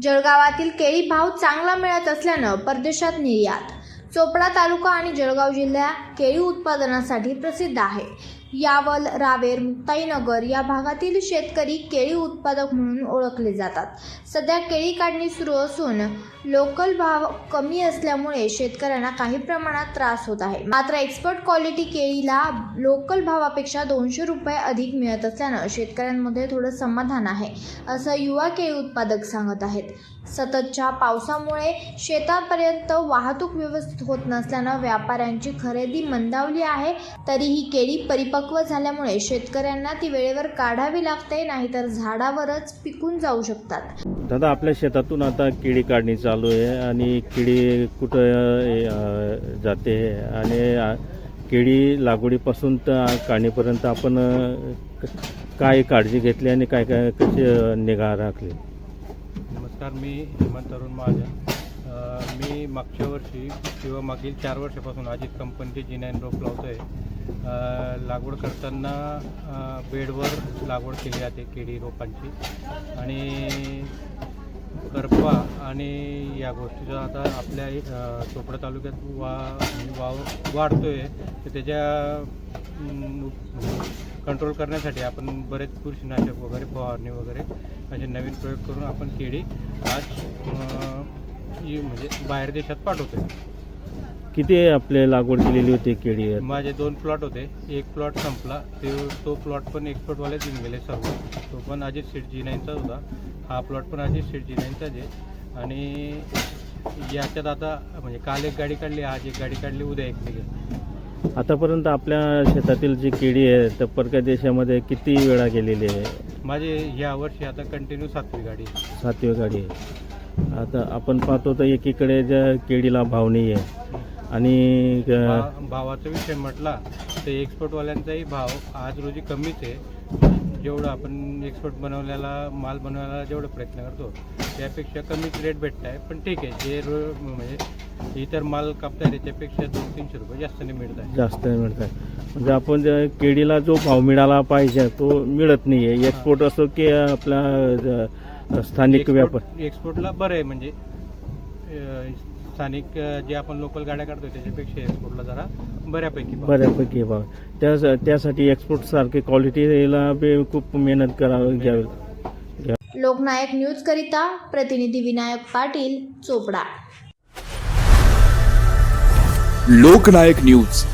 जळगावातील केळी भाव चांगला मिळत असल्यानं परदेशात निर्यात. चोपडा तालुका आणि जळगाव जिल्हा केळी उत्पादनासाठी प्रसिद्ध आहे. यावल रावेर मुक्ताईनगर या भागातील शेतकरी केळी उत्पादक म्हणून ओळखले जातात. सध्या केळी काढणी सुरू असून लोकल भाव कमी असल्यामुळे शेतकऱ्यांना काही प्रमाणात त्रास होत आहे. मात्र एक्सपर्ट क्वालिटी केळीला लोकल भावापेक्षा दोनशे रुपये अधिक मिळत असल्यानं शेतकऱ्यांमध्ये थोडं समाधान आहे असं युवा केळी उत्पादक सांगत आहेत. सततच्या पावसामुळे शेतापर्यंत वाहतूक व्यवस्थित होत नसल्यानं व्यापाऱ्यांची खरेदी मंदावली आहे तरीही केळी परिपक्व झाल्यामुळे शेतकऱ्यांना ती वेळेवर काढावी लागते नाहीतर झाडावरच पिकून जाऊ शकतात. दादा आपल्या शेतातून आता केळी काढणी चालू आहे आणि केळी कुठं जाते? आणि केळी लागवडीपासून तर काढणीपर्यंत आपण काय काळजी घेतली आणि काय काय कशी निगा राखली? नमस्कार मी हेमंत तरुण महाजन. मी मागच्या वर्षी किंवा मागील चार वर्षापासून अजित कंपनीचे जी नाईन रोप लावतो आहे लागवड करताना बेडवर लागवड केली जाते केळी रोपांची. आणि करपा आणि या गोष्टीचा आता आपल्या चोपडा तालुक्यात वा वाव वाढतो आहे तर त्याच्या कंट्रोल करण्यासाठी आपण बरेच बुरशीनाशक वगैरे फवारणी वगैरे असे नवीन प्रयोग करून आपण केळी आज म्हणजे बाहेर देशात पाठवतो किती आपले लागवड केलेली होती केळी? माझे दोन प्लॉट होते. एक प्लॉट संपला. ते तो प्लॉट पण एक्सपोर्टवाले देऊन गेले सर्व. तो पण अजित शेठ जी नाईनचाच होता. हा प्लॉट पण अजित शेठ जी नाईनचाच आहे. आणि याच्यात आता म्हणजे काल एक गाडी काढली आज एक गाडी काढली उद्या एक निघेल. आतापर्यंत आपल्या शेतातील जी केळी आहे तर परदेशामध्ये किती वेळा गेलेली आहे? माझे या वर्षी आता कंटिन्यू सातवी गाडी आहे. सातवी गाडी आहे. आता आपण पाहतो तर एकीकडे ज्या केळीला भाव नाही आहे आणि भा- भावाचा विषय म्हटला तर एक्सपोर्टवाल्यांचाही भाव आज रोजी कमीच आहे. जेवढं आपण एक्सपोर्ट बनवल्याला माल बनवायला जेवढं प्रयत्न करतो त्यापेक्षा कमीच रेट भेटत आहे पण ठीक आहे जे रो म्हणजे इतर माल कापताय त्याच्यापेक्षा दोन तीनशे रुपये जास्तने मिळत आहे जास्त मिळत आहे म्हणजे आपण ज्या केळीला जो भाव मिळाला पाहिजे तो मिळत नाही आहे एक्सपोर्ट असो की आपला अ, स्थानिक व्यापार. एक्सपोर्ट एक्सपोर्टला बरं आहे म्हणजे अं, स्थानिक अं, जे आपण लोकल गाड्या काढतो त्याच्यापेक्षा एक्सपोर्टला जरा बऱ्यापैकी भाव. बऱ्यापैकी भाव. त्या त्यासाठी एक्सपोर्ट सारखी क्वालिटीला बी खूप मेहनत करावी घ्यावी. लोकनायक न्यूज करिता प्रतिनिधी विनायक पाटील चोपडा. लोकनायक न्यूज.